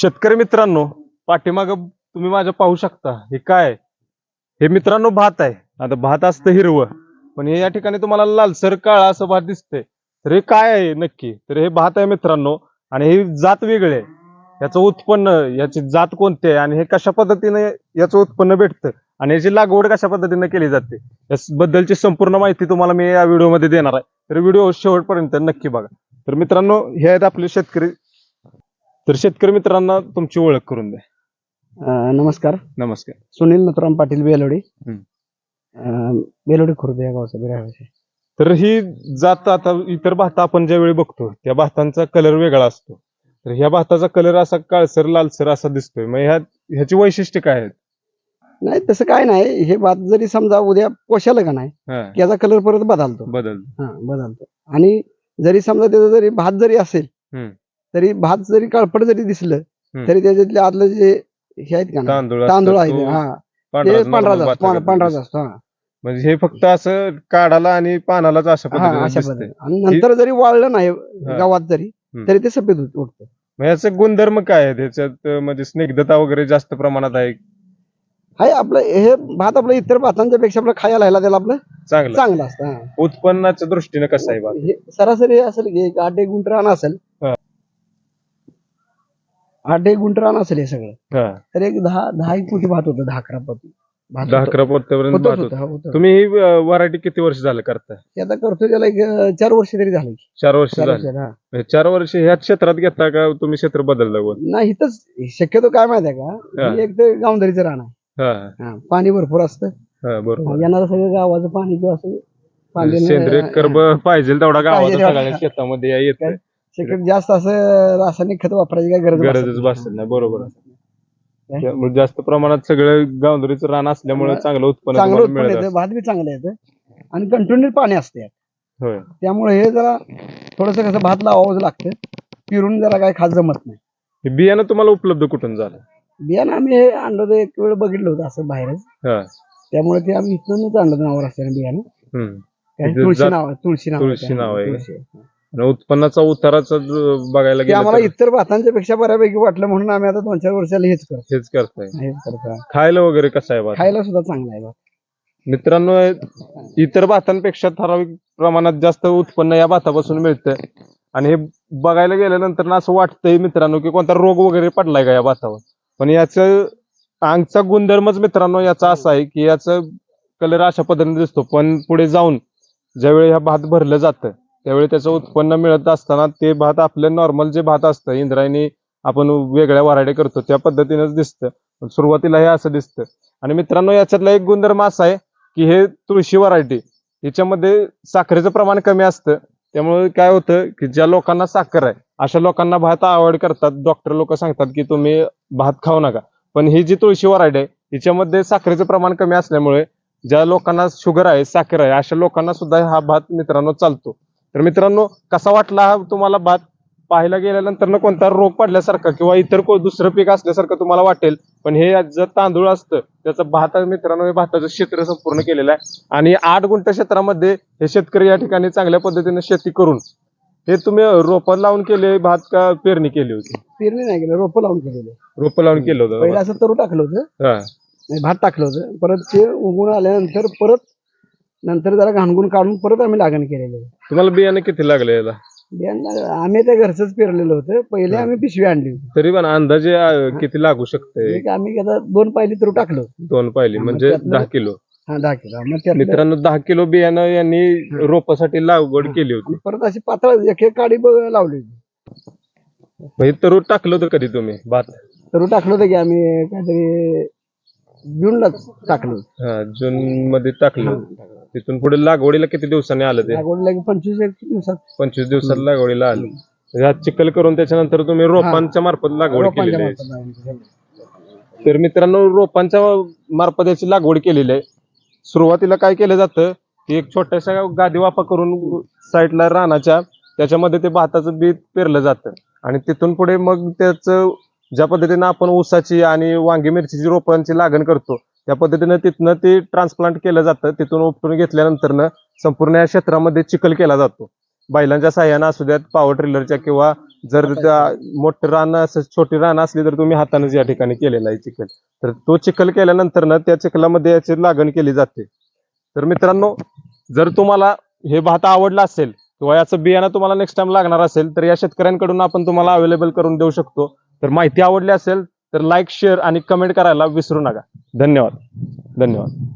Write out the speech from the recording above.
शेतकरी मित्रांनो पाठीमाग तुम्ही माझ्या पाहू शकता. हे काय? हे मित्रांनो भात आहे. आता भात असतं हिरवं. पण हे या ठिकाणी तुम्हाला लालसर काळा असं भात दिसतंय. तर हे काय आहे नक्की? तर हे भात आहे मित्रांनो आणि हे जात वेगळे. आहे याचं उत्पन्न याची जात कोणती आहे आणि हे कशा पद्धतीने याचं उत्पन्न भेटतं आणि याची लागवड कशा पद्धतीने केली जाते याबद्दलची संपूर्ण माहिती तुम्हाला मी या व्हिडिओमध्ये देणार आहे. तर व्हिडिओ शेवटपर्यंत नक्की बघा. तर मित्रांनो हे आहेत आपले शेतकरी तर शेतकरी मित्रांना तुमची ओळख करून द्या. अं, नमस्कार. नमस्कार. सुनील नथुराम पाटील बेलोडी. हम्म. अं, बेलोडी खुर्द या गावचा बिराळाचे तर ही जात आता इतर भात आपण ज्यावेळी बघतो त्या भातांचा कलर वेगळा असतो. तर ह्या भाताचा कलर असा काळसर लालसर असा दिसतोय. मग ह्या ह्याची वैशिष्ट्य काय आहेत? नाही तसं काय नाही. हे भात जरी समजा उद्या पोशालं का नाही हा, की याचा कलर परत बदलतो. बदल हा बदलतो. आणि जरी समजा त्याचं जरी भात जरी असेल हम्म. तरी भात जरी काळपट जरी दिसलं. तरी त्याच्यातले आतलं जे हे आहेत का तांदूळ आहे तो हा पांढराच असतो पांढराच हा म्हणजे हे फक्त असं काढाला आणि पानालाच अशा हा पद्धतीने अशा दिसतंय पद्धतीने आणि नंतर जरी वाळलं नाही. गावात जरी हम्म. तरी ते सफेद उठ- उठतं मग याचे गुणधर्म काय आहेत याच्यात अं, म्हणजे स्निग्धता वगैरे जास्त प्रमाणात आहे हाय आपलं हे भात आपलं इतर भातांच्या पेक्षा आपलं खायला ह्याला त्याला आपलं चांगलं चांगलं असतं हा. उत्पन्नाच्या दृष्टीने कसं आहे हे सरासरी असेल की एक आठ एक गुंठ रान असेल. आठ एक गुंठ रान असेल हे सगळं. हा. तर एक दहा दहा एक कोटी भात होतं दहा अकरा पोती. भात दहा होतं. अकरा पोत्यापर्यंत होतं, भात होतं, होतं. हा, होतं. तुम्ही ही व्हरायटी किती वर्ष झालं करताय? ते आता करतोय त्याला एक अं, चार वर्ष तरी झाली चार वर्ष चार झाली. वर्ष हा. म्हणजे चार वर्ष ह्याच क्षेत्रात घेता का तुम्ही क्षेत्र बदललं वर नाही इथंच शक्यतो काय माहिती आहे का? हा. हे एक तर गावंदरीचं रान आहे. हा. हा, पाणी भरपूर असतं. हा बरोबर येणारं सगळं गावाचं पाणी किंवा असं म्हणजे सेंद्रिय कर्ब पाहिजे तेवढा पाहिजे तेवढा. सगळ्या शेतामध्ये येत शक्यतो जास्त असं रासायनिक खत वापरायची काय गरज गरजच भासत भासत नाही बरोबर आहे. काय? त्यामुळे जास्त प्रमाणात सगळं गावंदरीचं रान असल्यामुळे चांगलं उत्पन्न चांगलं तुम्हाला उत्पन्न मिळत येतं भात बी चांगलं येतं आणि कंटिन्यू पाणी असते असतं. होय त्यामुळे हे जरा थोडस कसं भात लावावं लागतं पिरून जरा काय खास जमत नाही हे बियाणं तुम्हाला उपलब्ध कुठून झालं बियाणं आम्ही हे आणलं होतं एक वेळ बघितलं होतं असं बाहेरच हा त्यामुळे ते आम्ही इथूनच आणलं होतं नावावर असताना बियाणं हम्म काय इथं तुळशी जात- नाव तुळशी नाव तुळशी. नाव आहे का? तुळशी आहे. आणि उत्पन्नाचा उताराचा जो बघायला ते गेलं आम्हाला तर. इतर भातांच्या पेक्षा बऱ्यापैकी वाटलं म्हणून आम्ही आता दोन चार वर्षाला हेच करतो हेच करताय. हेच करतो खायला वगैरे कसं आहे भात? खायला सुद्धा चांगला आहे भात. मित्रांनो इतर भातांपेक्षा ठराविक प्रमाणात जास्त उत्पन्न या भातापासून मिळतं आणि हे बघायला गेल्यानंतर ना असं वाटतंय मित्रांनो की कोणता रोग वगैरे पडलाय का या भातावर? पण याचं आंगचा गुणधर्मच मित्रांनो याचा असा आहे की याचं कलर अशा पद्धतीने दिसतो. पण पुढे जाऊन ज्यावेळी हा भात भरलं जातं त्यावेळी त्याचं उत्पन्न मिळत असताना ते भात आपले नॉर्मल जे भात असतं इंद्रायणी आपण वेगळ्या वराडे करतो त्या पद्धतीनेच दिसतं. सुरुवातीला हे असं दिसतं. आणि मित्रांनो याच्यातला एक गुणधर्म असा आहे की हे तुळशी व्हरायटी याच्यामध्ये साखरेचं प्रमाण कमी असतं. त्यामुळे काय होतं की ज्या लोकांना साखर आहे अशा लोकांना भात अवॉइड करतात. डॉक्टर लोक सांगतात की तुम्ही भात खाऊ नका. पण ही जी तुळशी व्हरायटी आहे हिच्यामध्ये साखरेचं प्रमाण कमी असल्यामुळे ज्या लोकांना शुगर आहे साखर आहे अशा लोकांना सुद्धा हा भात मित्रांनो चालतो. तर मित्रांनो कसा वाटला हा तुम्हाला भात? पाहायला गेल्यानंतर ना कोणता रोग पडल्यासारखा किंवा इतर को दुसरं पीक असल्यासारखं तुम्हाला वाटेल. पण हे जर तांदूळ असतं त्याचं भात मित्रांनो हे भाताचं क्षेत्र संपूर्ण केलेलं आहे. आणि आठ गुंठ क्षेत्रामध्ये हे शेतकरी या ठिकाणी चांगल्या पद्धतीने शेती करून हे तुम्ही रोपं लावून केले भात का पेरणी केली होती? पेरणी नाही केलं रोपं लावून केलेलं. रोपं लावून केलं होतं असं तरू टाकलं होतं. भात टाकलं होतं. परत ते उगून आल्यानंतर परत नंतर जरा घाणगुण काढून परत आम्ही लागण केलेलं आहे. तुम्हाला बियाणं किती लागलं याला? बियाणं आम्ही त्या घरचंच पेरलेलं होतं. पहिले आम्ही पिशवी आणली होती. तरी पण अंदाजे अं, किती लागू शकते? एक आम्ही आता दोन पायली तरू टाकलं. होतं दोन पाहिली हा, म्हणजे त्यातलं- दहा किलो. हा दहा किलो. मग त्यातलं- मित्रांनो दहा किलो बियाणं यांनी रोपासाठी लागवड केली होती. परत अशी पातळ एक एक काडी ब- लावली होती. म्हणजे तरू टाकलं होतं कधी तुम्ही भात? तरू टाकलं होतं की आम्ही काहीतरी जूनला टाकलं होतं. हा जून मध्ये टाकलं तिथून पुढे लागवडीला किती दिवसांनी आलं ते? लागवडीला की पंचवीस एक दिवसात. पंचवीस दिवसात लागवडीला आलं. म्हणजे हा चिखल करून त्याच्यानंतर तुम्ही रोपांच्या मार्फत लागवड रोपांच्या केलेली आहे. मार्फत होती. तर मित्रांनो रोपांच्या मार्फत याची लागवड केलेली आहे. सुरुवातीला काय केलं जातं की एक छोट्याशा गादी वापा करून साईडला रानाच्या त्याच्यामध्ये ते भाताचं बी पेरलं जातं. आणि तिथून पुढे मग त्याचं ज्या पद्धतीनं आपण ऊसाची आणि वांगी मिरचीची रोपांची लागण करतो त्या पद्धतीनं तिथनं ते ट्रान्सप्लांट केलं जातं. तिथून उपटून घेतल्यानंतर संपूर्ण या क्षेत्रामध्ये चिखल केला जातो. बैलांच्या साह्यानं असू द्यात पॉवर ट्रिलरच्या किंवा जर त्या मोठं रान असं छोटी रान असली तर तुम्ही हातानेच या ठिकाणी केलेला आहे चिखल. तर तो चिखल केल्यानंतर ना त्या चिखलामध्ये याची लागण केली जाते. तर मित्रांनो जर तुम्हाला हे भात आवडला असेल किंवा याचं बियाणं तुम्हाला नेक्स्ट टाइम लागणार असेल तर या शेतकऱ्यांकडून आपण तुम्हाला अवेलेबल करून देऊ शकतो. तर माहिती आवडली असेल तर लाईक शेअर आणि कमेंट करायला विसरू नका. धन्यवाद. धन्यवाद.